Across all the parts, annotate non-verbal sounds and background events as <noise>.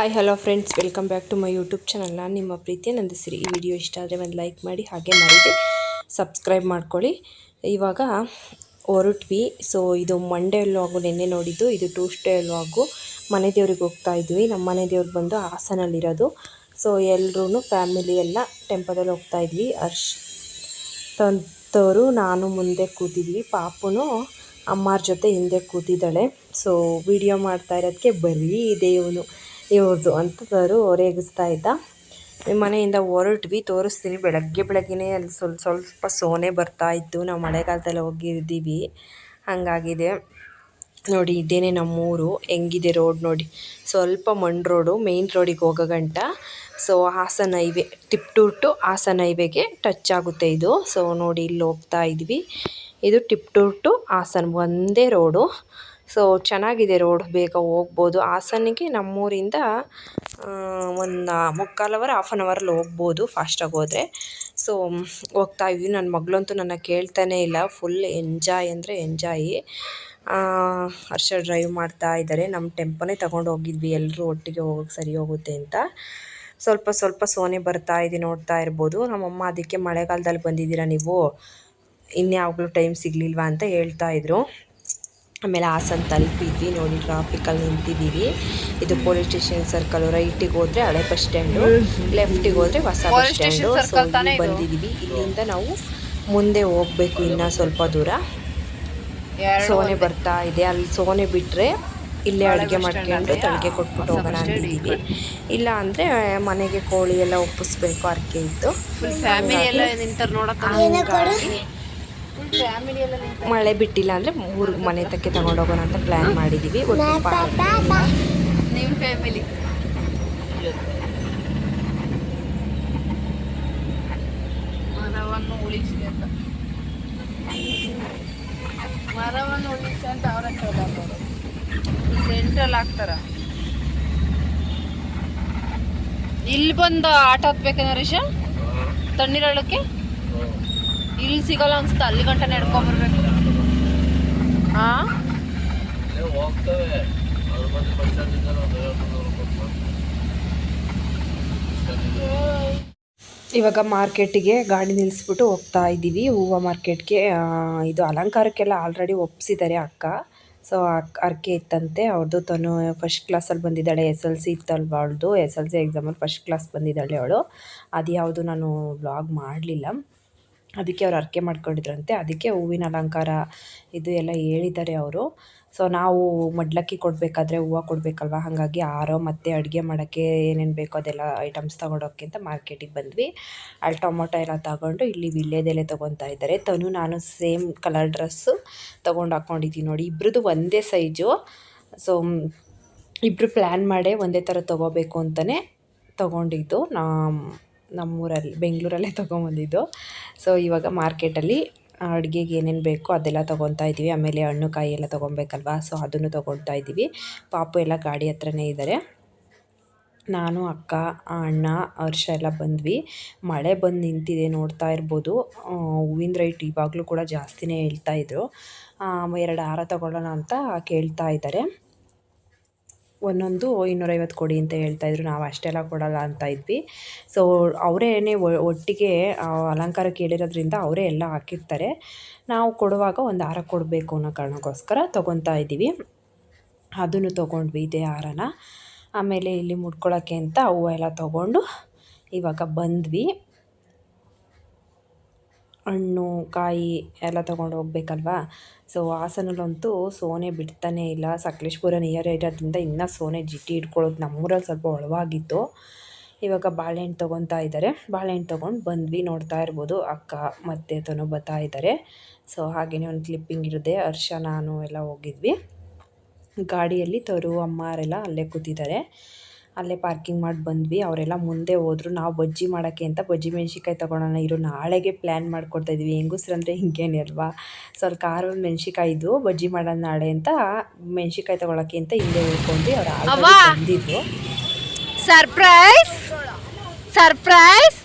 Hi hello friends welcome back to my YouTube channel ನಾನು ನಿಮ್ಮ ಪ್ರೀತಿಯ ನಂದಿಸಿರಿ. ಈ ವಿಡಿಯೋ ಇಷ್ಟ ಆದರೆ ಒಂದು ಲೈಕ್ ಮಾಡಿ, ಹಾಗೆ ಮಾಡಿದೆ ಸಬ್ಸ್ಕ್ರೈಬ್ ಮಾಡ್ಕೊಳ್ಳಿ. ಇವಾಗ ಹೊರಟ್ವಿ. ಸೊ ಇದು ಮಂಡೇ ವ್ಲಾಗು ನಿನ್ನೆ ನೋಡಿದ್ದು. ಇದು ಟ್ಯೂಸ್ಡೇ ವ್ಲಾಗು ಮನೆ ದೇವ್ರಿಗೆ ಹೋಗ್ತಾ ಇದ್ವಿ. ನಮ್ಮ ಮನೆ ದೇವ್ರಿಗೆ ಬಂದು ಹಾಸನಲ್ಲಿರೋದು. ಸೊ ಎಲ್ಲರೂ ಫ್ಯಾಮಿಲಿ ಎಲ್ಲ ಟೆಂಪಲಲ್ಲಿ ಹೋಗ್ತಾ ಇದ್ವಿ. ಅರ್ಶ್ ತಂತವರು ನಾನು ಮುಂದೆ ಕೂತಿದ್ವಿ. ಪಾಪುನು ಅಮ್ಮಾರ ಜೊತೆ ಹಿಂದೆ ಕೂತಿದ್ದಾಳೆ. ಸೊ ವಿಡಿಯೋ ಮಾಡ್ತಾ ಇರೋದಕ್ಕೆ ಬರೀ ಇದೆ ಇವನು ಅಂತ ಅಂತದರು ರೇಗಿಸ್ತಾ ಇದ್ದ. ಮನೆಯಿಂದ ಹೊರಟ್ವಿ, ತೋರಿಸ್ತೀನಿ. ಬೆಳಗ್ಗೆ ಬೆಳಗ್ಗೆನೇ ಅಲ್ಲಿ ಸ್ವಲ್ಪ ಸ್ವಲ್ಪ ಸೋನೆ ಬರ್ತಾ ಇತ್ತು. ನಾವು ಮಳೆಗಾಲದಲ್ಲಿ ಹೋಗಿದ್ದೀವಿ. ಹಾಗಾಗಿದೆ. ನೋಡಿ, ಇದೇನೆ ನಮ್ಮೂರು. ಹೆಂಗಿದೆ ರೋಡ್ ನೋಡಿ. ಸ್ವಲ್ಪ ಮಣ್ಣು ರೋಡು, ಮೇನ್ ರೋಡಿಗೆ ಹೋಗೋ ಗಂಟ. So, Hassan highway tip to Hassan ಹೈವೇಗೆ touch ಆಗುತ್ತೆ ಇದು. ಸೊ, ನೋಡಿ, ಇಲ್ಲಿ ಹೋಗ್ತಾ ಇದ್ವಿ. ಇದು ಟಿಪ್ ಟು ಟು ಹಾಸನ, ಒಂದೇ ರೋಡು. ಸೊ ಚೆನ್ನಾಗಿದೆ ರೋಡ್, ಬೇಗ ಹೋಗ್ಬೋದು. ಹಾಸನಿಗೆ ನಮ್ಮೂರಿಂದ ಒಂದು ಮುಕ್ಕಾಲು ಅವರ್ ಹಾಫ್ ಆನ್ ಅವರಲ್ಲಿ ಹೋಗ್ಬೋದು ಫಾಸ್ಟಾಗಿ ಹೋದರೆ. ಸೊ, ಹೋಗ್ತಾ ಇದ್ವಿ. ನನ್ನ ಮಗಳಂತೂ ನನ್ನ ಕೇಳ್ತಾನೇ ಇಲ್ಲ. ಫುಲ್ ಎಂಜಾಯ್ ಅಂದರೆ ಎಂಜಾಯಿ ಹರ್ಷ ಡ್ರೈವ್ ಮಾಡ್ತಾ ಇದ್ದಾರೆ ನಮ್ಮ ಟೆಂಪೋನೇ ತೊಗೊಂಡು ಹೋಗಿದ್ವಿ. ಎಲ್ಲರೂ ಒಟ್ಟಿಗೆ ಹೋಗೋಕ್ಕೆ ಸರಿ ಹೋಗುತ್ತೆ ಅಂತ. ಸ್ವಲ್ಪ ಸ್ವಲ್ಪ ಸೋನೆ ಬರ್ತಾ ಇದೆ, ನೋಡ್ತಾ ಇರ್ಬೋದು. ನಮ್ಮಮ್ಮ ಅದಕ್ಕೆ ಮಳೆಗಾಲದಲ್ಲಿ ಬಂದಿದ್ದೀರಾ ನೀವು? ಇನ್ಯಾವಾಗಲೂ ಟೈಮ್ ಸಿಗಲಿಲ್ವಾ ಅಂತ ಹೇಳ್ತಾ ಇದ್ರು. ಆಮೇಲೆ ಹಾಸನ ತಲುಪಿದ್ವಿ ನೋಡಿ ಟ್ರಾಫಿಕಲ್ಲಿ ನಿಂತಿದ್ದೀವಿ. ಇದು ಪೊಲೀಸ್ ಸ್ಟೇಷನ್ ಸರ್ಕಲ್ ರೈಟಿಗೆ ಹೋದರೆ ಹಳೆ ಬಸ್ ಸ್ಟ್ಯಾಂಡು ಲೆಫ್ಟಿಗೆ ಹೋದ್ರೆ ಹೊಸ ಬಸ್ ಸ್ಟ್ಯಾಂಡು ಸೊ ಬಂದಿದ್ದೀವಿ. ಇಲ್ಲಿಂದ ನಾವು ಮುಂದೆ ಹೋಗಬೇಕು ಇನ್ನೂ ಸ್ವಲ್ಪ ದೂರ. ಸೋನೆ ಬರ್ತಾ ಇದೆ. ಅಲ್ಲಿ ಸೋನೆ ಬಿಟ್ಟರೆ ಇಲ್ಲೇ ಅಡುಗೆ ಮಾಡ್ಕೊಂಡು ತಳಿಗೆ ಕೊಟ್ಬಿಟ್ಟು ಹೋಗೋಣ ಅಂತಿದ್ದೀವಿ ಇಲ್ಲ ಅಂದರೆ ಮನೆಗೆ ಕೋಳಿ ಎಲ್ಲ ಒಪ್ಪಿಸ್ಬೇಕು ಅರ್ಕೆ ಇತ್ತು. ಮಳೆ ಬಿಟ್ಟಿಲ್ಲ ಅಂದರೆ ಮೂರು ಮನೆ ತಕ್ಕೆ ತಗೊಂಡೋಗೋಣ ಅಂತ ಪ್ಲ್ಯಾನ್ ಮಾಡಿದ್ದೀವಿ ನಿಮ್ಮ ಫ್ಯಾಮಿಲಿ ಮರವನ್ನು ಉಳಿಸಿ ಅಂತ. ಮರವನ್ನು ಉಳಿಸಿ ಅಂತ ಅವರ ಕೇಳೋದು ಸೆಂಟ್ರಲ್ ಹಾಕ್ತಾರ ಇಲ್ಲಿ ಬಂದು ಆಟ ಹತ್ಬೇಕೇನ ನರೇಶ ತಣ್ಣೀರಳಕ್ಕೆ ಇಲ್ಲಿ ಸಿಗಲ್ಲ ಅನ್ಸುತ್ತೆ ಅಲ್ಲಿ ಗಂಟ ನಡ್ಕೊಂಬರ್ಬೇಕು ಹಾ ಇವಾಗ ಮಾರ್ಕೆಟಿಗೆ ಗಾಡಿ ನಿಲ್ಲಿಸ್ಬಿಟ್ಟು ಹೋಗ್ತಾ ಇದ್ದೀವಿ. ಹೂವು ಮಾರ್ಕೆಟ್ಗೆ ಇದು ಅಲಂಕಾರಕ್ಕೆಲ್ಲ ಆಲ್ರೆಡಿ ಒಪ್ಪಿಸಿದ್ದಾರೆ ಅಕ್ಕ. ಸೊ ಅರ್ಕೆ ಇತ್ತಂತೆ. ಅವ್ರದ್ದು ತಾನು ಫಸ್ಟ್ ಕ್ಲಾಸಲ್ಲಿ ಬಂದಿದ್ದಾಳೆ ಎಸ್ ಎಲ್ ಸಿ ಇತ್ತಲ್ವ ಅವಳದು. ಎಸ್ ಎಲ್ ಸಿ ಎಕ್ಸಾಮಲ್ಲಿ ಫಸ್ಟ್ ಕ್ಲಾಸ್ ಬಂದಿದ್ದಾಳೆ ಅವಳು. ಅದು ಯಾವುದು ನಾನು ಬ್ಲಾಗ್ ಮಾಡಲಿಲ್ಲ. ಅದಕ್ಕೆ ಅವ್ರು ಹರಕೆ ಮಾಡ್ಕೊಂಡಿದ್ರಂತೆ. ಅದಕ್ಕೆ ಹೂವಿನ ಅಲಂಕಾರ ಇದು ಎಲ್ಲ ಹೇಳಿದ್ದಾರೆ ಅವರು. ಸೊ ನಾವು ಮಡ್ಲಕ್ಕಿ ಕೊಡಬೇಕಾದ್ರೆ ಹೂವು ಕೊಡಬೇಕಲ್ವ? ಹಾಗಾಗಿ ಆರೋ ಮತ್ತು ಅಡುಗೆ ಮಾಡೋಕ್ಕೆ ಏನೇನು ಬೇಕೋ ಅದೆಲ್ಲ ಐಟಮ್ಸ್ ತೊಗೊಂಡೋಕ್ಕೆ ಅಂತ ಮಾರ್ಕೆಟಿಗೆ ಬಂದ್ವಿ. ಅಲ್ಲಿ ಟೊಮೊಟೊ ಎಲ್ಲ ತಗೊಂಡು ಇಲ್ಲಿ ವಿಳ್ಯದೆಲೆ ತೊಗೊತಾ ಇದ್ದಾರೆ. ತನು, ನಾನು ಸೇಮ್ ಕಲರ್ ಡ್ರೆಸ್ಸು ತೊಗೊಂಡು ಹಾಕ್ಕೊಂಡಿದ್ದೀನಿ ನೋಡಿ. ಇಬ್ರದ್ದು ಒಂದೇ ಸೈಜು ಸೊ ಇಬ್ಬರು ಪ್ಲ್ಯಾನ್ ಮಾಡೇ ಒಂದೇ ಥರ ತೊಗೋಬೇಕು ಅಂತಲೇ ತೊಗೊಂಡಿದ್ದು. ನಾ ನಮ್ಮೂರಲ್ಲಿ, ಬೆಂಗಳೂರಲ್ಲೇ ತೊಗೊಂಬಂದಿದ್ದು. ಸೊ ಇವಾಗ ಮಾರ್ಕೆಟಲ್ಲಿ ಅಡುಗೆಗೆ ಏನೇನು ಬೇಕೋ ಅದೆಲ್ಲ ತೊಗೊತಾ ಇದ್ದೀವಿ. ಆಮೇಲೆ ಹಣ್ಣು, ಕಾಯಿ ಎಲ್ಲ ತೊಗೊಬೇಕಲ್ವಾ ಸೊ ಅದನ್ನು ತೊಗೊಳ್ತಾ ಇದ್ದೀವಿ. ಪಾಪು ಎಲ್ಲ ಗಾಡಿ ಹತ್ರನೇ ಇದ್ದಾರೆ. ನಾನು, ಅಕ್ಕ, ಅಣ್ಣ, ಹರ್ಷ ಎಲ್ಲ ಬಂದ್ವಿ. ಮಳೆ ಬಂದು ನಿಂತಿದೆ ನೋಡ್ತಾ ಇರ್ಬೋದು. ಹೂವಿನ ರೈಟ್ ಇವಾಗಲೂ ಕೂಡ ಜಾಸ್ತಿನೇ ಹೇಳ್ತಾಯಿದ್ರು ಎರಡು ಹಾರ ತಗೊಳ್ಳೋಣ ಅಂತ ಕೇಳ್ತಾ ಇದ್ದಾರೆ. ಒಂದೊಂದು ಇನ್ನೂರೈವತ್ತು ಕೊಡಿ ಅಂತ ಹೇಳ್ತಾಯಿದ್ರು ನಾವು ಅಷ್ಟೆಲ್ಲ ಕೊಡಲ್ಲ ಅಂತ ಇದ್ವಿ. ಸೊ ಅವರೇನೆ ಒಟ್ಟಿಗೆ ಅಲಂಕಾರ ಕೇಳಿರೋದ್ರಿಂದ ಅವರೇ ಎಲ್ಲ ಹಾಕಿರ್ತಾರೆ. ನಾವು ಕೊಡುವಾಗ ಒಂದು ಹಾರ ಕೊಡಬೇಕು ಅನ್ನೋ ಕಾರಣಕ್ಕೋಸ್ಕರ ತೊಗೊತಾ ಇದ್ದೀವಿ. ಅದನ್ನು ತೊಗೊಂಡ್ವಿ ಇದೇ ಹಾರನ. ಆಮೇಲೆ ಇಲ್ಲಿ ಮುಡ್ಕೊಳ್ಳೋಕ್ಕೆ ಅಂತ ಹೂವು ಎಲ್ಲ ತೊಗೊಂಡು ಇವಾಗ ಬಂದ್ವಿ. ಹಣ್ಣು, ಕಾಯಿ ಎಲ್ಲ ತಗೊಂಡು ಹೋಗ್ಬೇಕಲ್ವಾ? ಸೊ ಹಾಸನಲ್ಲಂತೂ ಸೋನೆ ಬಿಡ್ತಾನೇ ಇಲ್ಲ. ಸಕಲೇಶ್ಪುರ ನಿಯರ್ ಇರೋದ್ರಿಂದ ಇನ್ನೂ ಸೋನೆ ಜಿಟ್ಟಿ ಇಟ್ಕೊಳ್ಳೋದು ನಮ್ಮೂರಲ್ಲಿ ಸ್ವಲ್ಪ ಒಳವಾಗಿತ್ತು. ಇವಾಗ ಬಾಳೆಹಣ್ಣು ತೊಗೊತಾ ಇದ್ದಾರೆ. ಬಾಳೆಹಣ್ಣು ತೊಗೊಂಡು ಬಂದ್ವಿ, ನೋಡ್ತಾ ಇರ್ಬೋದು. ಅಕ್ಕ ಮತ್ತೆ ತನು ಬರ್ತಾ ಇದ್ದಾರೆ. ಸೊ ಹಾಗೆಯೇ ಒಂದು ಕ್ಲಿಪ್ಪಿಂಗ್ ಇರದೆ ಹರ್ಷ, ನಾನು ಎಲ್ಲ ಹೋಗಿದ್ವಿ. ಗಾಡಿಯಲ್ಲಿ ತರು ಅಮ್ಮರೆಲ್ಲ ಅಲ್ಲೇ ಕೂತಿದ್ದಾರೆ. ಅಲ್ಲೇ ಪಾರ್ಕಿಂಗ್ ಮಾಡಿ ಬಂದ್ವಿ. ಅವರೆಲ್ಲ ಮುಂದೆ ಹೋದ್ರು. ನಾವು ಬಜ್ಜಿ ಮಾಡೋಕ್ಕೆ ಅಂತ ಬಜ್ಜಿ ಮೆಣ್ಸಿನ್ಕಾಯಿ ತೊಗೊಳೋಣ ಇರು. ನಾಳೆಗೆ ಪ್ಲ್ಯಾನ್ ಮಾಡ್ಕೊಡ್ತಾ ಇದ್ವಿ. ಹೆಂಗಸ್ರಂದ್ರೆ ಹಿಂಗೇನೆ ಅಲ್ವಾ? ಸೊ ಅಲ್ಲಿ ಖಾರದ ಮೆಣ್ಸಿಕಾಯಿ ಇದ್ವು ಬಜ್ಜಿ ಮಾಡೋಣ ನಾಳೆ ಅಂತ ಮೆಣ್ಸಿನ್ಕಾಯಿ ತೊಗೊಳಕ್ಕೆ ಅಂತ ಹಿಂದೆ ಉಳ್ಕೊಂಡ್ವಿ. ಅವ್ರು ಬಂದಿದ್ರು. ಸರ್ಪ್ರೈಸ್ ಸರ್ಪ್ರೈಸ್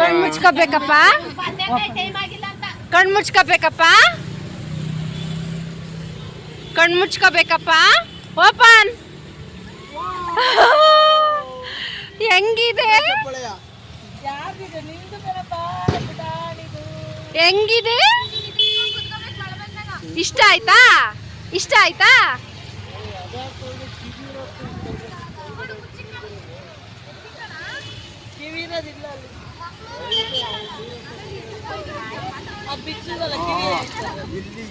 ಕಣ್ ಮುಚ್ಕೋಬೇಕಪ್ಪ? ಕಣ್ ಮುಚ್ಕೋಬೇಕಪ್ಪ? ಕಣ್ ಮುಚ್ಕೋಬೇಕಪ್ಪ? ಓಪನ್ <laughs> ಹೆಂಗಿದೆ? ಹೆಂಗಿದೆ? ಇಷ್ಟ ಆಯ್ತಾ? ಇಷ್ಟ ಆಯ್ತಾ?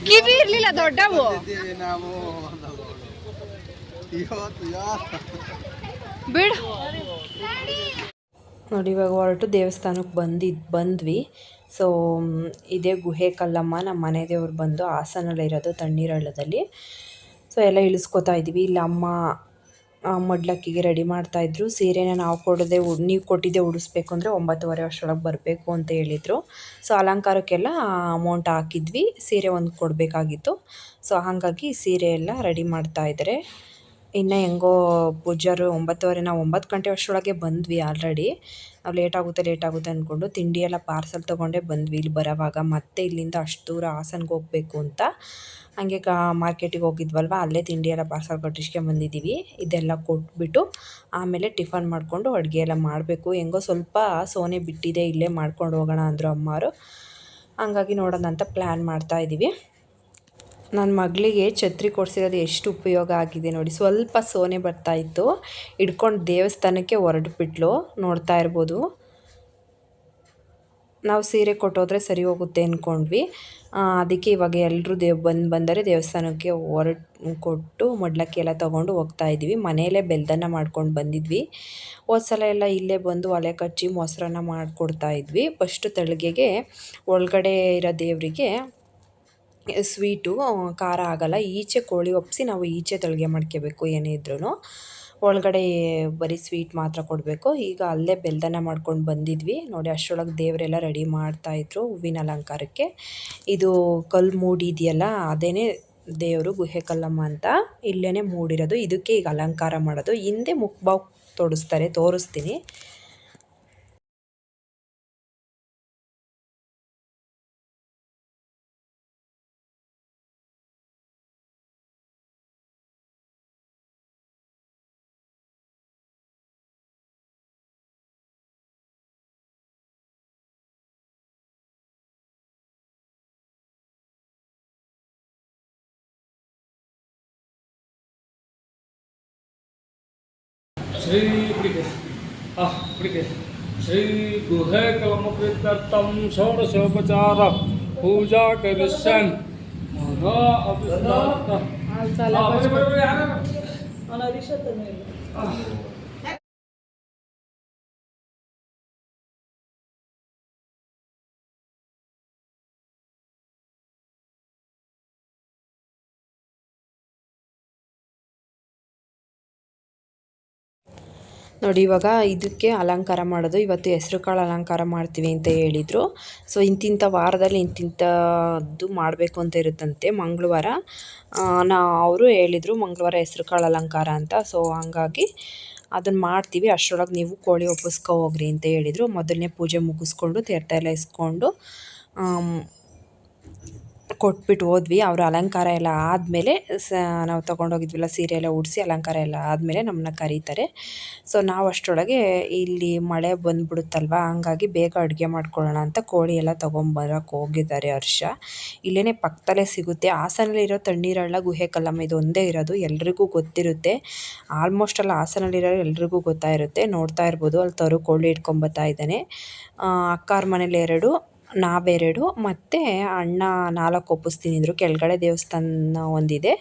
ಕಿವಿ ಇರ್ಲಿಲ್ಲ ದೊಡ್ಡವು. ನಾವು ಬಿಡು. ನೋಡಿ ಇವಾಗ ಹೊರಟು ದೇವಸ್ಥಾನಕ್ಕೆ ಬಂದಿದ್ದು ಬಂದ್ವಿ. ಸೊ ಇದೇ ಗುಹೆ ಕಲ್ಲಮ್ಮ ನಮ್ಮ ಮನೆ ದೇವ್ರು ಬಂದು ಹಾಸನಲ್ಲಿರೋದು ತಣ್ಣೀರಳ್ಳದಲ್ಲಿ ಸೊ ಎಲ್ಲ ಇಳಿಸ್ಕೊತಾ ಇದ್ವಿ. ಇಲ್ಲಿ ಅಮ್ಮ ಮಡ್ಲಕ್ಕಿಗೆ ರೆಡಿ ಮಾಡ್ತಾಯಿದ್ರು ಸೀರೆನ ನಾವು ಕೊಡದೆ ನೀವು ಕೊಟ್ಟಿದ್ದೆ ಉಡಿಸ್ಬೇಕು ಅಂದರೆ ಒಂಬತ್ತುವರೆ ವರ್ಷದೊಳಗೆ ಬರಬೇಕು ಅಂತ ಹೇಳಿದರು. ಸೊ ಅಲಂಕಾರಕ್ಕೆಲ್ಲ ಅಮೌಂಟ್ ಹಾಕಿದ್ವಿ. ಸೀರೆ ಒಂದು ಕೊಡಬೇಕಾಗಿತ್ತು. ಸೊ ಹಾಗಾಗಿ ಸೀರೆ ಎಲ್ಲ ರೆಡಿ ಮಾಡ್ತಾ ಇದ್ದಾರೆ. ಇನ್ನು ಹೆಂಗೋ ಪೂಜಾರು ಒಂಬತ್ತುವರೆ, ನಾವು ಒಂಬತ್ತು ಗಂಟೆ ಅಷ್ಟರೊಳಗೆ ಬಂದ್ವಿ ಆಲ್ರೆಡಿ ನಾವು ಲೇಟ್ ಆಗುತ್ತೆ ಲೇಟ್ ಆಗುತ್ತೆ ಅಂದ್ಕೊಂಡು ತಿಂಡಿ ಎಲ್ಲ ಪಾರ್ಸಲ್ ತೊಗೊಂಡೇ ಬಂದ್ವಿ. ಇಲ್ಲಿ ಬರೋವಾಗ ಮತ್ತೆ ಇಲ್ಲಿಂದ ಅಷ್ಟು ದೂರ ಹಾಸನ್ಗೆ ಹೋಗಬೇಕು ಅಂತ. ಹಾಗೆ ಕಾ ಮಾರ್ಕೆಟಿಗೆ ಹೋಗಿದ್ವಲ್ವ, ಅಲ್ಲೇ ತಿಂಡಿ ಎಲ್ಲ ಪಾರ್ಸಲ್ ಕಟ್ಟಿಸ್ಕೊಂಬಂದಿದ್ದೀವಿ ಇದೆಲ್ಲ ಕೊಟ್ಬಿಟ್ಟು ಆಮೇಲೆ ಟಿಫನ್ ಮಾಡಿಕೊಂಡು ಅಡುಗೆ ಎಲ್ಲ ಮಾಡಬೇಕು. ಹೆಂಗೋ ಸ್ವಲ್ಪ ಸೋನೆ ಬಿಟ್ಟಿದೆ, ಇಲ್ಲೇ ಮಾಡ್ಕೊಂಡು ಹೋಗೋಣ ಅಂದರು ಅಮ್ಮವರು. ಹಂಗಾಗಿ ನೋಡೋಣ ಅಂತ ಪ್ಲ್ಯಾನ್ ಮಾಡ್ತಾ ಇದ್ದೀವಿ ನನ್ನ ಮಗಳಿಗೆ ಛತ್ರಿ ಕೊಡಿಸಿರೋದು ಎಷ್ಟು ಉಪಯೋಗ ಆಗಿದೆ ನೋಡಿ. ಸ್ವಲ್ಪ ಸೋನೆ ಬರ್ತಾ ಇತ್ತು. ಹಿಡ್ಕೊಂಡು ದೇವಸ್ಥಾನಕ್ಕೆ ಹೊರಟ್ಬಿಟ್ಲು ನೋಡ್ತಾ ಇರ್ಬೋದು. ನಾವು ಸೀರೆ ಕೊಟ್ಟೋದ್ರೆ ಸರಿ ಹೋಗುತ್ತೆ ಅಂದ್ಕೊಂಡ್ವಿ ಅದಕ್ಕೆ ಇವಾಗ ಎಲ್ಲರೂ ದೇವ್ ಬಂದು ಬಂದರೆ ದೇವಸ್ಥಾನಕ್ಕೆ ಹೊರಟು, ಕೊಟ್ಟು ಮಡ್ಲಕ್ಕಿ ಎಲ್ಲ ತೊಗೊಂಡು ಹೋಗ್ತಾ ಇದ್ವಿ. ಮನೆಯಲ್ಲೇ ಬೆಲ್ದನ್ನ ಮಾಡ್ಕೊಂಡು ಬಂದಿದ್ವಿ. ಸಲ ಎಲ್ಲ ಇಲ್ಲೇ ಬಂದು ಒಲೆ ಕಚ್ಚಿ ಮೊಸರನ್ನ ಮಾಡಿಕೊಡ್ತಾ ಇದ್ವಿ. ಫಸ್ಟು ತಳಿಗೆಗೆ ಒಳಗಡೆ ಇರೋ ದೇವರಿಗೆ ಸ್ವೀಟು ಖಾರ ಆಗಲ್ಲ. ಈಚೆ ಕೋಳಿ ಒಪ್ಪಿಸಿ ನಾವು ಈಚೆ ತಳಿಗೆ ಮಾಡ್ಕೋಬೇಕು, ಏನೇ ಇದ್ರೂ ಒಳಗಡೆ ಬರೀ ಸ್ವೀಟ್ ಮಾತ್ರ ಕೊಡಬೇಕು. ಈಗ ಅಲ್ಲೇ ಬೆಲ್ದನ ಮಾಡ್ಕೊಂಡು ಬಂದಿದ್ವಿ. ನೋಡಿ, ಅಷ್ಟರೊಳಗೆ ದೇವರೆಲ್ಲ ರೆಡಿ ಮಾಡ್ತಾಯಿದ್ರು ಹೂವಿನ ಅಲಂಕಾರಕ್ಕೆ. ಇದು ಕಲ್ಲು ಮೂಡಿ ಇದೆಯಲ್ಲ ಅದೇನೇ ದೇವರು ಗುಹೆ ಕಲ್ಲಮ್ಮ ಅಂತ. ಇಲ್ಲೇ ಮೂಡಿರೋದು. ಇದಕ್ಕೆ ಈಗ ಅಲಂಕಾರ ಮಾಡೋದು. ಹಿಂದೆ ಮುಖಬಾವ್ ತೊಡಿಸ್ತಾರೆ, ತೋರಿಸ್ತೀನಿ. ಶ್ರೀ ಹುಡುಗಿ ಆ ಹುಡುಗಿ ಶ್ರೀ ಗುಹೆ ಕಲಮಕೃತಂ ಷೋಡಶೋಪಚಾರ ಪೂಜಾ ಕರಿಷ್ಯನ್ ಮಗಾ ಅಭಿಸ್ನಾತ. ನೋಡಿ, ಇವಾಗ ಇದಕ್ಕೆ ಅಲಂಕಾರ ಮಾಡೋದು, ಇವತ್ತು ಹೆಸರು ಕಾಳು ಅಲಂಕಾರ ಮಾಡ್ತೀವಿ ಅಂತ ಹೇಳಿದರು. ಸೊ ಇಂತಿಂಥ ವಾರದಲ್ಲಿ ಇಂತಿಂಥದ್ದು ಮಾಡಬೇಕು ಅಂತ ಇರುತ್ತಂತೆ ಮಂಗಳವಾರ. ನಾ, ಅವರು ಹೇಳಿದರು ಮಂಗಳವಾರ ಹೆಸರು ಕಾಳು ಅಲಂಕಾರ ಅಂತ. ಸೊ ಹಂಗಾಗಿ ಅದನ್ನು ಮಾಡ್ತೀವಿ. ಅಷ್ಟರೊಳಗೆ ನೀವು ಕೋಳಿ ಒಪ್ಪಿಸ್ಕೊ ಹೋಗ್ರಿ ಅಂತ ಹೇಳಿದರು. ಮೊದಲನೇ ಪೂಜೆ ಮುಗಿಸ್ಕೊಂಡು ತೀರ್ಥ ಎಲ್ಲ ಇಸ್ಕೊಂಡು ಕೊಟ್ಬಿಟ್ಟು ಹೋದ್ವಿ. ಅವರ ಅಲಂಕಾರ ಎಲ್ಲ ಆದಮೇಲೆ ಸ, ನಾವು ತೊಗೊಂಡೋಗಿದ್ವಲ್ಲ ಸೀರೆ ಎಲ್ಲ ಉಡಿಸಿ ಅಲಂಕಾರ ಎಲ್ಲ ಆದಮೇಲೆ ನಮ್ಮನ್ನ ಕರೀತಾರೆ. ಸೊ ನಾವು ಅಷ್ಟರೊಳಗೆ ಇಲ್ಲಿ ಮಳೆ ಬಂದ್ಬಿಡುತ್ತಲ್ವ, ಹಂಗಾಗಿ ಬೇಗ ಅಡುಗೆ ಮಾಡ್ಕೊಳ್ಳೋಣ ಅಂತ ಕೋಳಿ ಎಲ್ಲ ತೊಗೊಂಬರಕ್ಕೆ ಹೋಗಿದ್ದಾರೆ ಹರ್ಷ. ಇಲ್ಲೇ ಪಕ್ಕದಲ್ಲೇ ಸಿಗುತ್ತೆ. ಹಾಸನಲ್ಲಿರೋ ತಣ್ಣೀರಳ್ಳ ಗುಹೆ ಕಲ್ಲಮ್ಮ, ಇದು ಒಂದೇ ಇರೋದು, ಎಲ್ರಿಗೂ ಗೊತ್ತಿರುತ್ತೆ. ಆಲ್ಮೋಸ್ಟ್ ಅಲ್ಲಿ ಹಾಸನಲ್ಲಿರೋ ಎಲ್ರಿಗೂ ಗೊತ್ತಾಗಿರುತ್ತೆ ನೋಡ್ತಾ ಇರ್ಬೋದು. ಅಲ್ಲಿ ತರು ಕೋಳಿ ಇಟ್ಕೊಂಬತ್ತಾ ಇದ್ದಾನೆ. ಅಕ್ಕಾರ ಮನೇಲಿ ಎರಡು ನಾವೆರಡು ಮತ್ತು ಅಣ್ಣ ನಾಲ್ಕು ಒಪ್ಪಿಸ್ತೀನಿ ಅಂದರು. ಕೆಳಗಡೆ ದೇವಸ್ಥಾನ ಒಂದಿದೆ.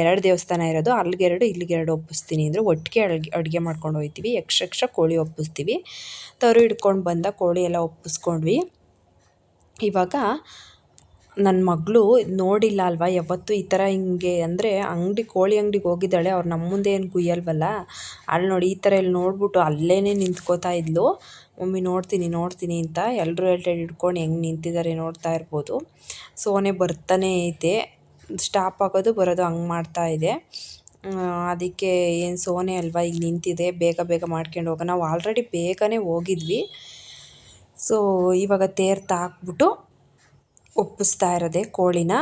ಎರಡು ದೇವಸ್ಥಾನ ಇರೋದು. ಅಲ್ಲಿಗೆರಡು, ಇಲ್ಲಿಗೆರಡು ಒಪ್ಪಿಸ್ತೀನಿ ಅಂದರು. ಒಟ್ಟಿಗೆ ಅಡುಗೆ ಅಡುಗೆ ಮಾಡ್ಕೊಂಡು ಹೋಗ್ತೀವಿ ಎಕ್ಸ್ಟ್ರಾ ಎಕ್ಸ್ಟ್ರಾ ಕೋಳಿ ಒಪ್ಪಿಸ್ತೀವಿ ತರು ಹಿಡ್ಕೊಂಡು ಬಂದ ಕೋಳಿ ಎಲ್ಲ ಒಪ್ಪಿಸ್ಕೊಂಡ್ವಿ ಇವಾಗ ನನ್ನ ಮಗಳು ನೋಡಿಲ್ಲ ಅಲ್ವಾ ಯಾವತ್ತೂ ಈ ಥರ ಹಿಂಗೆ ಅಂದರೆ ಅಂಗಡಿ ಕೋಳಿ ಅಂಗಡಿಗೆ ಹೋಗಿದ್ದಾಳೆ ಅವ್ರು ನಮ್ಮ ಮುಂದೆ ಏನು ಗುಯ್ಯಲ್ವಲ್ಲ ಅಲ್ಲಿ ನೋಡಿ ಈ ಥರ ಇಲ್ಲಿ ನೋಡ್ಬಿಟ್ಟು ಅಲ್ಲೇ ನಿಂತ್ಕೋತಾ ಇದ್ಲು ಮಮ್ಮಿ ನೋಡ್ತೀನಿ ನೋಡ್ತೀನಿ ಅಂತ ಎಲ್ಲರೂ ಹೇಳ್ತಾ ಹಿಡ್ಕೊಂಡು ಹೆಂಗೆ ನಿಂತಿದ್ದಾರೆ ನೋಡ್ತಾ ಇರ್ಬೋದು. ಸೋನೆ ಬರ್ತಾನೆ ಐತೆ ಸ್ಟಾಪ್ ಆಗೋದು, ಬರೋದು ಹಂಗೆ ಮಾಡ್ತಾ ಇದೆ. ಅದಕ್ಕೆ ಏನು ಸೋನೆ ಅಲ್ವಾ, ಈಗ ನಿಂತಿದೆ, ಬೇಗ ಬೇಗ ಮಾಡ್ಕೊಂಡು ಹೋಗೋಣ ನಾವು ಆಲ್ರೆಡಿ ಬೇಗನೆ ಹೋಗಿದ್ವಿ. ಸೊ ಇವಾಗ ತೇರ್ತ ಹಾಕ್ಬಿಟ್ಟು ಒಪ್ಪಿಸ್ತಾ ಇರೋದೆ ಕೋಳಿನ.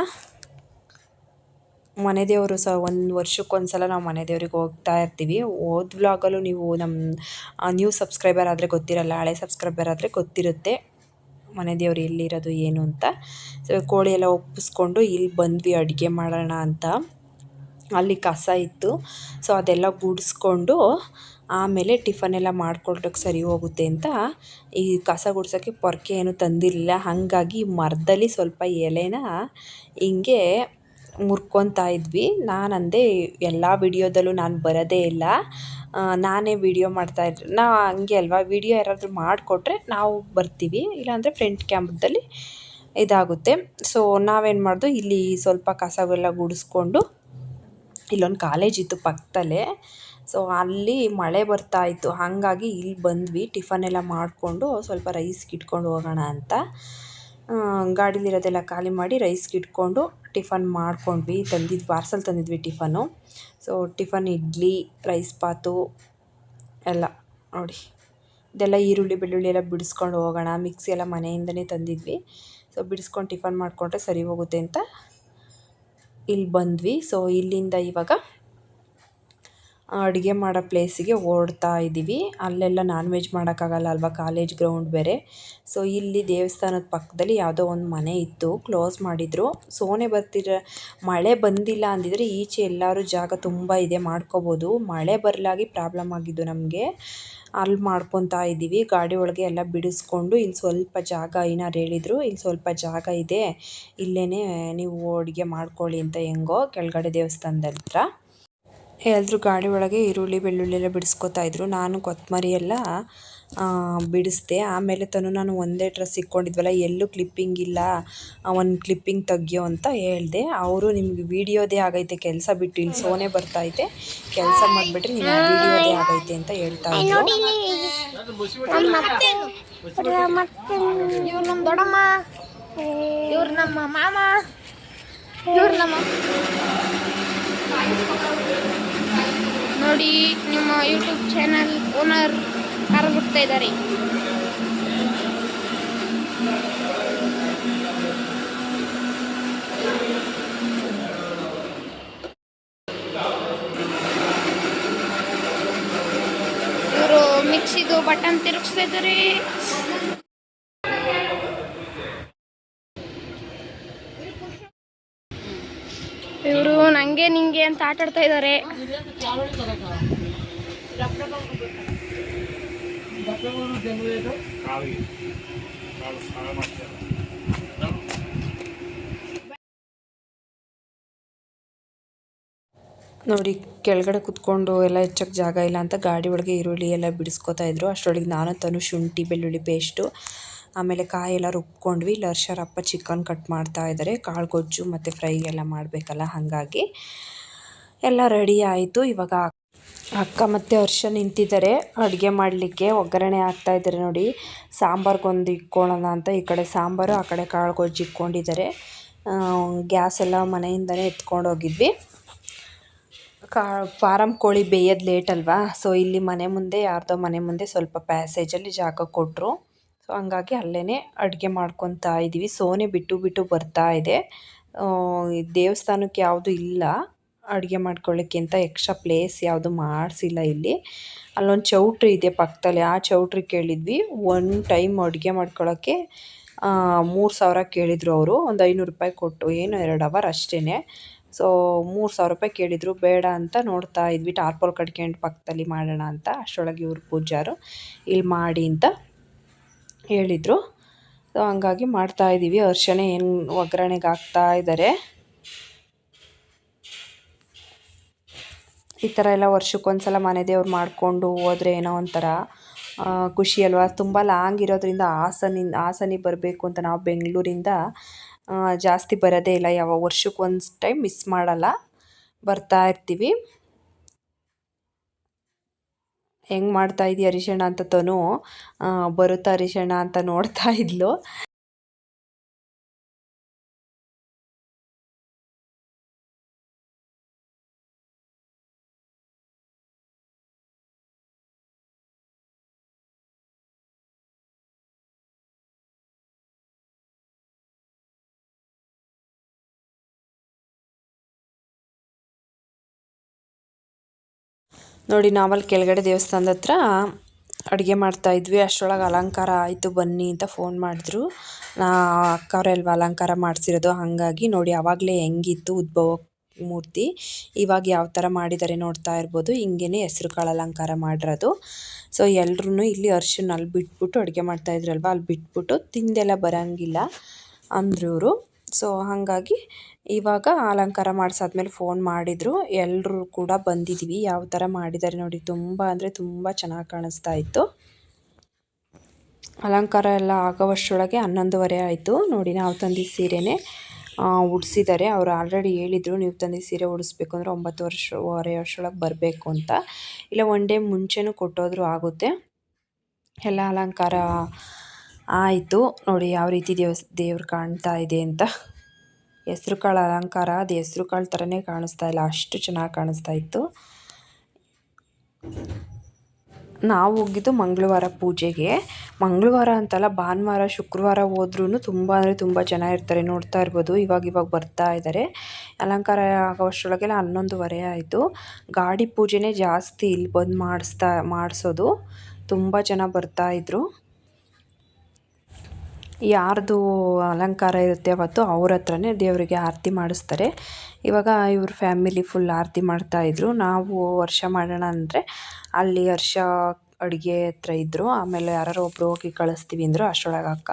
ಮನೆ ದೇವರು ಸಹ ಒಂದು ವರ್ಷಕ್ಕೊಂದ್ಸಲ ನಾವು ಮನೆ ದೇವ್ರಿಗೆ ಹೋಗ್ತಾ ಇರ್ತೀವಿ. ಹೋದ ವ್ಲಾಗಲ್ಲೂ ನೀವು ನಮ್ಮ ನ್ಯೂ ಸಬ್ಸ್ಕ್ರೈಬರ್ ಆದರೆ ಗೊತ್ತಿರಲ್ಲ, ಹಳೆ ಸಬ್ಸ್ಕ್ರೈಬರ್ ಆದರೆ ಗೊತ್ತಿರುತ್ತೆ ಮನೆ ದೇವ್ರು ಎಲ್ಲಿರೋದು, ಏನು ಅಂತ. ಸೊ ಕೋಳಿ ಎಲ್ಲ ಒಪ್ಪಿಸ್ಕೊಂಡು ಇಲ್ಲಿ ಬಂದ್ವಿ ಅಡುಗೆ ಮಾಡೋಣ ಅಂತ. ಅಲ್ಲಿ ಕಸ ಇತ್ತು. ಸೊ ಅದೆಲ್ಲ ಗುಡಿಸ್ಕೊಂಡು ಆಮೇಲೆ ಟಿಫನ್ ಎಲ್ಲ ಮಾಡ್ಕೊಳ್ಲಿಕ್ಕೆ ಸರಿ ಹೋಗುತ್ತೆ ಅಂತ ಈ ಕಸ ಗುಡ್ಸೋಕ್ಕೆ ಪೊರ್ಕೆ ಏನು ತಂದಿರಲಿಲ್ಲ. ಹಾಗಾಗಿ ಮರದಲ್ಲಿ ಸ್ವಲ್ಪ ಎಲೆನ ಹಿಂಗೆ ಮುರ್ಕೊತಾ ಇದ್ವಿ. ನಾನು ಅಂದೆ ಎಲ್ಲ ವಿಡಿಯೋದಲ್ಲೂ ನಾನು ಬರೋದೇ ಇಲ್ಲ. ನಾನೇ ವಿಡಿಯೋ ಮಾಡ್ತಾ ಇದ್ದೆ ನಾ ಹಂಗೆ ಅಲ್ವಾ, ವಿಡಿಯೋ ಯಾರಾದರೂ ಮಾಡಿಕೊಟ್ರೆ ನಾವು ಬರ್ತೀವಿ. ಇಲ್ಲಾಂದರೆ ಫ್ರಂಟ್ ಕ್ಯಾಮ್ರದಲ್ಲಿ ಇದಾಗುತ್ತೆ. ಸೊ ನಾವೇನು ಮಾಡ್ದು, ಇಲ್ಲಿ ಸ್ವಲ್ಪ ಕಸವೆಲ್ಲ ಗುಡಿಸ್ಕೊಂಡು, ಇಲ್ಲೊಂದು ಕಾಲೇಜ್ ಇತ್ತು ಪಕ್ಕದಲ್ಲೇ. ಸೊ ಅಲ್ಲಿ ಮಳೆ ಬರ್ತಾ ಇತ್ತು. ಹಾಗಾಗಿ ಇಲ್ಲಿ ಬಂದ್ವಿ, ಟಿಫನ್ ಎಲ್ಲ ಮಾಡಿಕೊಂಡು, ಸ್ವಲ್ಪ ರೈಸ್ಗೆ ಇಟ್ಕೊಂಡು ಹೋಗೋಣ ಅಂತ. ಗಾಡೀಲಿರೋದೆಲ್ಲ ಖಾಲಿ ಮಾಡಿ ರೈಸ್ಗೆ ಇಟ್ಕೊಂಡು ಟಿಫನ್ ಮಾಡ್ಕೊಂಡ್ವಿ. ತಂದಿದ್ದು parcel ತಂದಿದ್ವಿ tiffin so, tiffin, idli, rice bath ಎಲ್ಲ ನೋಡಿ. ಇದೆಲ್ಲ ಈರುಳ್ಳಿ, ಬೆಳ್ಳುಳ್ಳಿ ಎಲ್ಲ ಬಿಡಿಸ್ಕೊಂಡು ಹೋಗೋಣ. ಮಿಕ್ಸಿ ಎಲ್ಲ ಮನೆಯಿಂದನೇ ತಂದಿದ್ವಿ. ಸೊ, ಬಿಡಿಸ್ಕೊಂಡು ಟಿಫನ್ ಮಾಡಿಕೊಂಡ್ರೆ ಸರಿ ಹೋಗುತ್ತೆ ಅಂತ ಇಲ್ಲಿ ಬಂದ್ವಿ. ಸೊ, ಇಲ್ಲಿಂದ ಇವಾಗ ಅಡುಗೆ ಮಾಡೋ ಪ್ಲೇಸಿಗೆ ಓಡ್ತಾ ಇದ್ದೀವಿ. ಅಲ್ಲೆಲ್ಲ ನಾನ್ ವೆಜ್ ಮಾಡೋಕ್ಕಾಗಲ್ಲ ಅಲ್ವಾ? ಕಾಲೇಜ್ ಗ್ರೌಂಡ್ ಬೇರೆ. ಸೊ ಇಲ್ಲಿ ದೇವಸ್ಥಾನದ ಪಕ್ಕದಲ್ಲಿ ಯಾವುದೋ ಒಂದು ಮನೆ ಇತ್ತು. ಕ್ಲೋಸ್ ಮಾಡಿದರು. ಸೋನೆ ಬರ್ತಿರ ಮಳೆ ಬಂದಿಲ್ಲ ಅಂದಿದ್ರೆ ಈಚೆ ಎಲ್ಲರೂ ಜಾಗ ತುಂಬ ಇದೆ. ಮಾಡ್ಕೋಬೋದು. ಮಳೆ ಬರಲಾಗಿ ಪ್ರಾಬ್ಲಮ್ ಆಗಿದ್ದು ನಮಗೆ. ಅಲ್ಲಿ ಮಾಡ್ಕೊತಾ ಇದ್ದೀವಿ. ಗಾಡಿ ಒಳಗೆ ಎಲ್ಲ ಬಿಡಿಸ್ಕೊಂಡು ಇಲ್ಲಿ ಸ್ವಲ್ಪ ಜಾಗ ಏನಾರು ಹೇಳಿದ್ರು. ಇಲ್ಲಿ ಸ್ವಲ್ಪ ಜಾಗ ಇದೆ. ಇಲ್ಲೇ ನೀವು ಅಡುಗೆ ಮಾಡ್ಕೊಳ್ಳಿ ಅಂತ ಹೆಂಗೋ ಕೆಳಗಡೆ ದೇವಸ್ಥಾನದ ಹತ್ರ. ಎಲ್ಲರೂ ಗಾಡಿ ಒಳಗೆ ಈರುಳ್ಳಿ, ಬೆಳ್ಳುಳ್ಳಿ ಎಲ್ಲ ಬಿಡಿಸ್ಕೊತಾ ಇದ್ರು. ನಾನು ಕೊತ್ತಂಬರಿ ಎಲ್ಲ ಬಿಡಿಸ್ದೆ. ಆಮೇಲೆ ತಾನು ನಾನು ಒಂದೇ ಡ್ರೆಸ್ ಇಕ್ಕೊಂಡಿದ್ವಲ್ಲ ಎಲ್ಲೂ ಕ್ಲಿಪ್ಪಿಂಗ್ ಇಲ್ಲ ಒಂದು ಕ್ಲಿಪ್ಪಿಂಗ್ ತೆಗಿಯೋ ಅಂತ ಹೇಳಿದೆ. ಅವರು ನಿಮ್ಗೆ ವೀಡಿಯೋದೇ ಆಗೈತೆ, ಕೆಲಸ ಬಿಟ್ಟು ಇಲ್ಲಿ ಸೋನೆ ಬರ್ತೈತೆ ಕೆಲಸ ಮಾಡಿಬಿಟ್ರೆ ನಿಮ್ಗೆ ವೀಡಿಯೋದೇ ಆಗೈತೆ ಅಂತ ಹೇಳ್ತಾ ಇದ್ರು. ನಮ್ಮ ಮಾಮ. ನೋಡಿ ನಿಮ್ಮ ಯೂಟ್ಯೂಬ್ ಚಾನಲ್ ಓನರ್ ಬಿಡ್ತಾ ಇದ್ದಾರೆ? ಇವರು ಮಿಕ್ಸಿದು ಬಟನ್ ತಿರುಗಿಸ್ತಾ ಇದ್ದಾರೆ ಇವರು ನಂಗೆ ಅಂತ ಆಟ ಆಡ್ತಾ ಇದ್ದಾರೆ ನೋಡಿ, ಕೆಳಗಡೆ ಕುತ್ಕೊಂಡು ಎಲ್ಲ ಹೆಚ್ಚಕ್ಕೆ ಜಾಗ ಇಲ್ಲ ಅಂತ ಗಾಡಿ ಒಳಗೆ ಈರುಳ್ಳಿ ಎಲ್ಲ ಬಿಡಿಸ್ಕೊತಾ ಇದ್ರು. ಅಷ್ಟರೊಳಗೆ ನಾನು ತನು ಶುಂಠಿ, ಬೆಳ್ಳುಳ್ಳಿ ಪೇಸ್ಟು ಆಮೇಲೆ ಕಾಯಿ ಎಲ್ಲ ರುಬ್ಕೊಂಡ್ವಿ. ಇಲ್ಲಿ ಹರ್ಷರಪ್ಪ ಚಿಕನ್ ಕಟ್ ಮಾಡ್ತಾ ಇದ್ದಾರೆ ಕಾಳು ಗೊಜ್ಜು ಮತ್ತು ಫ್ರೈ ಎಲ್ಲ ಮಾಡಬೇಕಲ್ಲ, ಹಾಗಾಗಿ ಎಲ್ಲ ರೆಡಿ ಆಯಿತು. ಇವಾಗ ಅಕ್ಕ ಮತ್ತು ಹರ್ಷ ನಿಂತಿದ್ದಾರೆ ಅಡುಗೆ ಮಾಡಲಿಕ್ಕೆ ಒಗ್ಗರಣೆ ಹಾಕ್ತಾ ಇದ್ದಾರೆ ನೋಡಿ. ಸಾಂಬಾರ್ಗೊಂದು ಇಕ್ಕೊಳ್ಳೋಣ ಅಂತ ಈ ಕಡೆ ಸಾಂಬಾರು, ಆ ಕಡೆ ಕಾಳು ಗೊಜ್ಜು ಇಕ್ಕೊಂಡಿದ್ದಾರೆ ಗ್ಯಾಸ್ ಎಲ್ಲ ಮನೆಯಿಂದನೇ ಎತ್ಕೊಂಡು ಹೋಗಿದ್ವಿ. ಕಾ ಫಾರಮ್ ಕೋಳಿ ಬೇಯೋದು ಲೇಟ್ ಅಲ್ವಾ? ಸೊ ಇಲ್ಲಿ ಮನೆ ಮುಂದೆ, ಯಾರ್ದೋ ಮನೆ ಮುಂದೆ ಸ್ವಲ್ಪ ಪ್ಯಾಸೇಜಲ್ಲಿ ಜಾಗ ಕೊಟ್ಟರು ಸೊ ಹಂಗಾಗಿ ಅಲ್ಲೇ ಅಡುಗೆ ಮಾಡ್ಕೊತಾ ಇದ್ದೀವಿ. ಸೋನೆ ಬಿಟ್ಟು ಬಿಟ್ಟು ಬರ್ತಾ ಇದೆ. ದೇವಸ್ಥಾನಕ್ಕೆ ಯಾವುದು ಇಲ್ಲ. ಅಡುಗೆ ಮಾಡ್ಕೊಳ್ಳೋಕ್ಕಿಂತ ಎಕ್ಸ್ಟ್ರಾ ಪ್ಲೇಸ್ ಯಾವುದು ಮಾಡಿಸಿಲ್ಲ ಇಲ್ಲಿ. ಅಲ್ಲೊಂದು ಚೌಟ್ರಿ ಇದೆ ಪಕ್ಕದಲ್ಲಿ. ಆ ಚೌಟ್ರಿ ಕೇಳಿದ್ವಿ. ಒನ್ ಟೈಮ್ ಅಡುಗೆ ಮಾಡ್ಕೊಳ್ಳೋಕ್ಕೆ ಮೂರು ಸಾವಿರ ಕೇಳಿದರು ಅವರು. ಒಂದು ಐನೂರು ರೂಪಾಯಿ ಕೊಟ್ಟು, ಏನು ಎರಡು ಅವರ್ ಅಷ್ಟೇ ಸೊ, ಮೂರು ಸಾವಿರ ರೂಪಾಯಿ ಕೇಳಿದರು. ಬೇಡ ಅಂತ ನೋಡ್ತಾ ಇದ್ವಿ. ಟಾರ್ಪಲ್ ಕಟ್ಕೊಂಡು ಪಕ್ಕದಲ್ಲಿ ಮಾಡೋಣ ಅಂತ. ಅಷ್ಟರೊಳಗೆ ಇವ್ರು ಪೂಜಾರು. ಇಲ್ಲಿ ಮಾಡಿ ಅಂತ ಹೇಳಿದರು. ಸೊ ಹಂಗಾಗಿ ಮಾಡ್ತಾ ಇದ್ದೀವಿ ಹರ್ಷನೇ ಏನು ಒಗ್ಗರಣೆಗೆ ಹಾಕ್ತಾ ಇದ್ದಾರೆ ಈ ಥರ ಎಲ್ಲ ವರ್ಷಕ್ಕೊಂದ್ಸಲ ಮನೆ ದೇವ್ರು ಮಾಡಿಕೊಂಡು ಹೋದರೆ ಏನೋ ಒಂಥರ ಖುಷಿ ಅಲ್ವಾ? ತುಂಬ ಲಾಂಗ್ ಇರೋದ್ರಿಂದ ಹಾಸನಿಂದ ಹಾಸನಿಗೆ ಬರಬೇಕು ಅಂತ ನಾವು ಬೆಂಗಳೂರಿಂದ ಜಾಸ್ತಿ ಬರೋದೇ ಇಲ್ಲ. ಯಾವ ವರ್ಷಕ್ಕೊಂದು ಟೈಮ್ ಮಿಸ್ ಮಾಡಲ್ಲ. ಬರ್ತಾ ಇರ್ತೀವಿ. ಹೆಂಗೆ ಮಾಡ್ತಾ ಇದೀಯ ಹರಿಶಣ್ಣ ಅಂತ ತನು ಬರುತ್ತಾ ಹರಿಶಣ್ಣ ಅಂತ ನೋಡ್ತಾ ಇದ್ಲು. ನೋಡಿ, ನಾವಲ್ಲಿ ಕೆಳಗಡೆ ದೇವಸ್ಥಾನದ ಹತ್ರ ಅಡುಗೆ ಮಾಡ್ತಾಯಿದ್ವಿ ಅಷ್ಟರೊಳಗೆ ಅಲಂಕಾರ ಆಯಿತು, ಬನ್ನಿ ಅಂತ ಫೋನ್ ಮಾಡಿದ್ರು. ನಾ ಅಕ್ಕವರೆಲ್ವ ಅಲಂಕಾರ ಮಾಡಿಸಿರೋದು? ಹಾಗಾಗಿ ನೋಡಿ ಆವಾಗಲೇ ಹೆಂಗಿತ್ತು ಉದ್ಭವ ಮೂರ್ತಿ. ಇವಾಗ ಯಾವ ಥರ ಮಾಡಿದ್ದಾರೆ ನೋಡ್ತಾ ಇರ್ಬೋದು. ಹಿಂಗೇ ಹೆಸರು ಕಾಳು ಅಲಂಕಾರ ಮಾಡಿರೋದು. ಸೊ ಎಲ್ರೂ ಇಲ್ಲಿ ಅರ್ಶಿನ ಅಲ್ಲಿ ಬಿಟ್ಬಿಟ್ಟು ಅಡುಗೆ ಮಾಡ್ತಾಯಿದ್ರಲ್ವ ಅಲ್ಲಿ ಬಿಟ್ಬಿಟ್ಟು ತಿಂದೆಲ್ಲ ಬರೋಂಗಿಲ್ಲ ಅಂದ್ರೂ ಸೊ ಹಾಗಾಗಿ ಇವಾಗ ಅಲಂಕಾರ ಮಾಡಿಸಾದ್ಮೇಲೆ ಫೋನ್ ಮಾಡಿದರು. ಎಲ್ಲರೂ ಕೂಡ ಬಂದಿದ್ವಿ. ಯಾವ ಥರ ಮಾಡಿದ್ದಾರೆ ನೋಡಿ, ತುಂಬ ಅಂದರೆ ತುಂಬ ಚೆನ್ನಾಗಿ ಕಾಣಿಸ್ತಾ ಇತ್ತು. ಅಲಂಕಾರ ಎಲ್ಲ ಆಗೋವಷ್ಟರೊಳಗೆ ಹನ್ನೊಂದುವರೆ ಆಯಿತು. ನೋಡಿ, ನಾವು ತಂದಿದ್ದ ಸೀರೆನೇ ಉಡ್ಸಿದ್ದಾರೆ ಅವರು ಆಲ್ರೆಡಿ ಹೇಳಿದರು, ನೀವು ತಂದಿದ್ದ ಸೀರೆ ಉಡಿಸ್ಬೇಕು ಅಂದರೆ ಒಂಬತ್ತು ವರ್ಷವರೆ ವರ್ಷೊಳಗೆ ಬರಬೇಕು ಅಂತ. ಇಲ್ಲ ಒನ್ ಡೇ ಮುಂಚೆನೂ ಕೊಟ್ಟೋದ್ರೂ ಆಗುತ್ತೆ. ಎಲ್ಲ ಅಲಂಕಾರ ಆಯಿತು. ನೋಡಿ, ಯಾವ ರೀತಿ ದೇವಸ್, ದೇವ್ರು ಕಾಣ್ತಾ ಇದೆ ಅಂತ. ಹೆಸ್ರು ಕಾಳು ಅಲಂಕಾರ, ಅದು ಹೆಸ್ರು ಕಾಳು ಥರನೇ ಕಾಣಿಸ್ತಾ ಇಲ್ಲ. ಅಷ್ಟು ಚೆನ್ನಾಗಿ ಕಾಣಿಸ್ತಾ ಇತ್ತು. ನಾವು ಹೋಗಿದ್ದು ಮಂಗಳವಾರ ಪೂಜೆಗೆ. ಮಂಗಳವಾರ ಅಂತಲ್ಲ, ಭಾನುವಾರ, ಶುಕ್ರವಾರ ಹೋದ್ರೂ ತುಂಬ ಅಂದರೆ ತುಂಬ ಜನ ಇರ್ತಾರೆ. ನೋಡ್ತಾ ಇರ್ಬೋದು, ಇವಾಗ ಇವಾಗ ಬರ್ತಾ ಇದ್ದಾರೆ ಅಲಂಕಾರ ಆಗೋಷ್ಟರೊಳಗೆಲ್ಲ ಹನ್ನೊಂದುವರೆ ಆಯಿತು. ಗಾಡಿ ಪೂಜೆನೇ ಜಾಸ್ತಿ ಇಲ್ಲಿ ಬಂದು ಮಾಡಿಸ್ತಾ, ಮಾಡಿಸೋದು. ತುಂಬ ಜನ ಬರ್ತಾಯಿದ್ರು ಯಾರ್ದು ಅಲಂಕಾರ ಇರುತ್ತೆ ಅವತ್ತು ಅವ್ರ ಹತ್ರನೇ ದೇವರಿಗೆ ಆರತಿ ಮಾಡಿಸ್ತಾರೆ. ಇವಾಗ ಇವ್ರ ಫ್ಯಾಮಿಲಿ ಫುಲ್ ಆರತಿ ಮಾಡ್ತಾಯಿದ್ರು ನಾವು ವರ್ಷ ಮಾಡೋಣ ಅಂದರೆ ಅಲ್ಲಿ ವರ್ಷ ಅಡುಗೆ ಹತ್ರ ಇದ್ದರು ಆಮೇಲೆ ಯಾರು ಒಬ್ಬರು ಹೋಗಿ ಕಳಿಸ್ತೀವಿ ಅಂದರು ಅಷ್ಟರೊಳಗೆ ಅಕ್ಕ.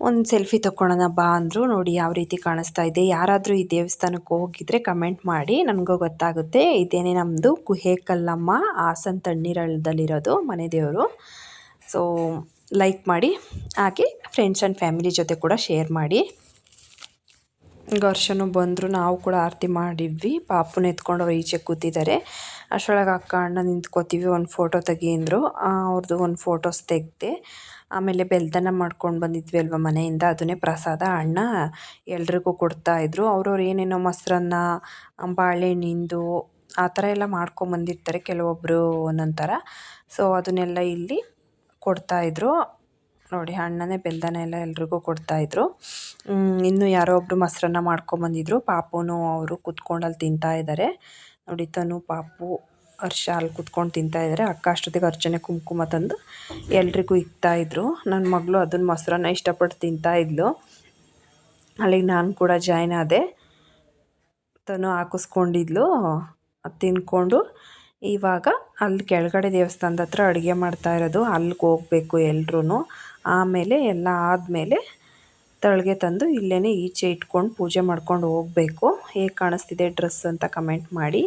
ಒಂದು ಸೆಲ್ಫಿ ತೊಗೊಳೋಣ ಬಾ ಅಂದರು. ನೋಡಿ ಯಾವ ರೀತಿ ಕಾಣಿಸ್ತಾ ಇದೆ. ಯಾರಾದರೂ ಈ ದೇವಸ್ಥಾನಕ್ಕೆ ಹೋಗಿದ್ರೆ ಕಮೆಂಟ್ ಮಾಡಿ. ನನಗೂ ಗೊತ್ತಾಗುತ್ತೆ. ಇದೇನೆ ನಮ್ಮದು ಕುಹೇಕಲ್ಲಮ್ಮ ಹಾಸನ್ ತಣ್ಣೀರಳದಲ್ಲಿರೋದು ಮನೆ ದೇವರು. ಸೊ ಲೈಕ್ ಮಾಡಿ, ಹಾಗೆ ಫ್ರೆಂಡ್ಸ್ ಆ್ಯಂಡ್ ಫ್ಯಾಮಿಲಿ ಜೊತೆ ಕೂಡ ಶೇರ್ ಮಾಡಿ. ವರ್ಷನೂ ಬಂದರು, ನಾವು ಕೂಡ ಆರತಿ ಮಾಡಿದ್ವಿ. ಪಾಪುನ ಎತ್ಕೊಂಡು ಅವ್ರು ಈಚೆ ಕೂತಿದ್ದಾರೆ. ಅಷ್ಟರೊಳಗೆ ಅಕ್ಕ, ಅಣ್ಣ ನಿಂತ್ಕೋತೀವಿ. ಒಂದು ಫೋಟೋ ತೆಗಿ ಅಂದರು ಅವ್ರದ್ದು ಒಂದು ಫೋಟೋಸ್ ತೆಗೆದೆ, ಆಮೇಲೆ ಬೆಲ್ದನ ಮಾಡ್ಕೊಂಡು ಬಂದಿದ್ವಿ ಅಲ್ವ ಮನೆಯಿಂದ. ಅದನ್ನೇ ಪ್ರಸಾದ, ಅಣ್ಣ ಎಲ್ರಿಗೂ ಕೊಡ್ತಾಯಿದ್ರು ಅವ್ರವ್ರು ಏನೇನೋ ಮೊಸರನ್ನ ಬಾಳೆಹಣ್ಣಿಂದು ಆ ಥರ ಎಲ್ಲ ಮಾಡ್ಕೊಂಬಂದಿರ್ತಾರೆ ಕೆಲವೊಬ್ಬರು ಒಂದೊಂದು ಥರ. ಸೊ ಅದನ್ನೆಲ್ಲ ಇಲ್ಲಿ ಕೊಡ್ತಾಯಿದ್ರು ನೋಡಿ, ಅಣ್ಣನೇ ಬೆಲ್ಲನೇ ಎಲ್ಲ ಎಲ್ರಿಗೂ ಕೊಡ್ತಾಯಿದ್ರು ಇನ್ನು ಯಾರೋ ಒಬ್ಬರು ಮೊಸರನ್ನ ಮಾಡ್ಕೊಂಬಂದಿದ್ರು ಪಾಪುನು ಅವರು ಕೂತ್ಕೊಂಡು ಅಲ್ಲಿ ತಿಂತಾ ಇದ್ದಾರೆ ನೋಡಿ, ತನು, ಪಾಪು, ಹರ್ಷ ಅಲ್ಲಿ ಕುತ್ಕೊಂಡು ತಿಂತಾ ಇದ್ದಾರೆ ಅಕ್ಕ ಅಷ್ಟೊತ್ತಿಗೆ ಅರ್ಚನೆ ಕುಂಕುಮ ತಂದು ಎಲ್ರಿಗೂ ಇಕ್ತಾಯಿದ್ರು ನನ್ನ ಮಗಳು ಅದನ್ನ ಮೊಸರನ್ನ ಇಷ್ಟಪಟ್ಟು ತಿಂತಾ ಇದ್ಲು. ಅಲ್ಲಿಗೆ ನಾನು ಕೂಡ ಜಾಯ್ನ್ ಆದೆ. ತನು ಹಾಕಿಸ್ಕೊಂಡಿದ್ಲು. ತಿನ್ಕೊಂಡು ಇವಾಗ ಅಲ್ಲಿ ಕೆಳಗಡೆ ದೇವಸ್ಥಾನದ ಹತ್ರ ಅಡುಗೆ ಮಾಡ್ತಾ ಇರೋದು. ಅಲ್ಲಿಗೆ ಹೋಗ್ಬೇಕು ಎಲ್ರೂ ಆಮೇಲೆ ಎಲ್ಲ ಆದಮೇಲೆ ತಳಗೆ ತಂದು ಇಲ್ಲೇ ಈಚೆ ಇಟ್ಕೊಂಡು ಪೂಜೆ ಮಾಡ್ಕೊಂಡು ಹೋಗಬೇಕು. ಹೇಗೆ ಕಾಣಿಸ್ತಿದೆ ಡ್ರೆಸ್ ಅಂತ ಕಮೆಂಟ್ ಮಾಡಿ.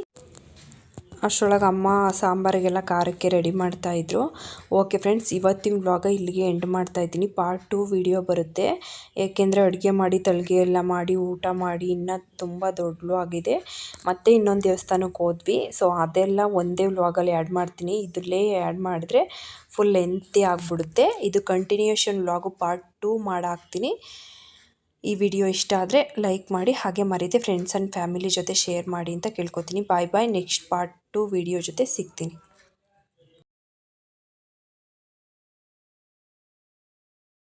ಅಷ್ಟರೊಳಗೆ ಅಮ್ಮ ಸಾಂಬಾರಿಗೆಲ್ಲ ಖಾರಕ್ಕೆ ರೆಡಿ ಮಾಡ್ತಾಯಿದ್ರು ಓಕೆ ಫ್ರೆಂಡ್ಸ್ ಇವತ್ತಿನ ವ್ಲಾಗ ಇಲ್ಲಿಗೆ ಎಂಡ್ ಮಾಡ್ತಾಯಿದ್ದೀನಿ ಪಾರ್ಟ್ ಟು ವಿಡಿಯೋ ಬರುತ್ತೆ. ಏಕೆಂದರೆ ಅಡುಗೆ ಮಾಡಿ ತಳಿಗೆ ಎಲ್ಲ ಮಾಡಿ, ಊಟ ಮಾಡಿ ಇನ್ನೂ ತುಂಬ ದೊಡ್ಡಲು ಆಗಿದೆ. ಮತ್ತು ಇನ್ನೊಂದು ದೇವಸ್ಥಾನಕ್ಕೆ ಹೋದ್ವಿ. ಸೊ ಅದೆಲ್ಲ ಒಂದೇ ವ್ಲಾಗಲ್ಲಿ ಆ್ಯಡ್ ಮಾಡ್ತೀನಿ. ಇದರಲ್ಲೇ ಆ್ಯಡ್ ಮಾಡಿದ್ರೆ ಫುಲ್ ಲೆಂತಿ ಆಗಿಬಿಡುತ್ತೆ. ಇದು ಕಂಟಿನ್ಯೂಷನ್ ವ್ಲಾಗು ಪಾರ್ಟ್ ಟೂ ಮಾಡಾಕ್ತೀನಿ. ಈ ವಿಡಿಯೋ ಇಷ್ಟ ಆದರೆ ಲೈಕ್ ಮಾಡಿ ಹಾಗೆ ಮರೀದೆ ಫ್ರೆಂಡ್ಸ್ ಆ್ಯಂಡ್ ಫ್ಯಾಮಿಲಿ ಜೊತೆ ಶೇರ್ ಮಾಡಿ ಅಂತ ಕೇಳ್ಕೊತೀನಿ. Bye bye next part two video ಜೊತೆ ಸಿಗ್ತೀನಿ.